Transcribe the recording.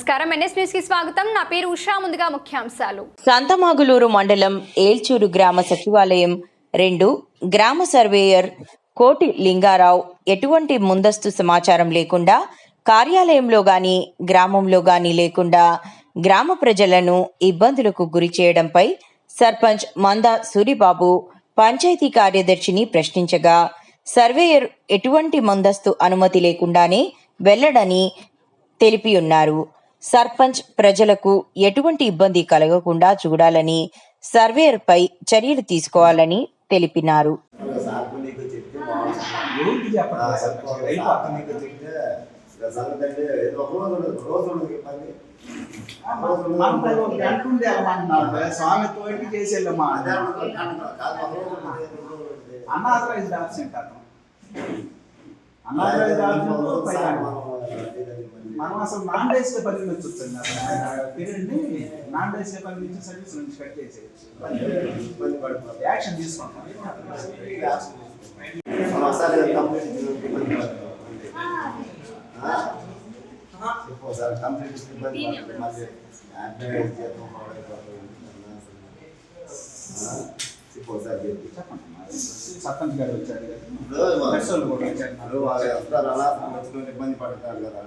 నమస్కారం. ఎన్ఎస్కి స్వాగతం. నా పేరు ఉషా. ముందుగా ముఖ్యాంశాలు. సంతమాగులూరు మండలం ఏల్చూరు గ్రామ సచివాలయం రెండు గ్రామ సర్వేయర్ కోటి లింగారావు ఎటువంటి ముందస్తు సమాచారం లేకుండా కార్యాలయంలో గాని గ్రామంలో గాని లేకుండా గ్రామ ప్రజలను ఇబ్బందులకు గురి చేయడంపై సర్పంచ్ మంద సూరిబాబు పంచాయతీ కార్యదర్శిని ప్రశ్నించగా సర్వేయర్ ఎటువంటి ముందస్తు అనుమతి లేకుండానే వెళ్ళడని తెలిపి ఉన్నారు సర్పంచ్ ప్రజలకు ఎటువంటి ఇబ్బంది కలగకుండా చూడాలని సర్వేయర్పై చర్యలు తీసుకోవాలని తెలిపినారు. సాకు మనం అసలు నాన్ డేస్లో పరిగణించవచ్చు పీరియడ్ని నాన్ డేస్లో పరిగణించి సర్వీస్ నుంచి కట్ చేసేయచ్చు. యాక్షన్ తీసుకుంటాం. ఒకసారి కంప్లీట్ ఇబ్బంది. మళ్ళీ యాంటీబయాటిక్ చేద్దాం. చెప్పండి సర్పంచ్ గారు వచ్చారు ఇప్పుడు వాళ్ళు వస్తారు అలా ఇబ్బంది పడతారు కదా.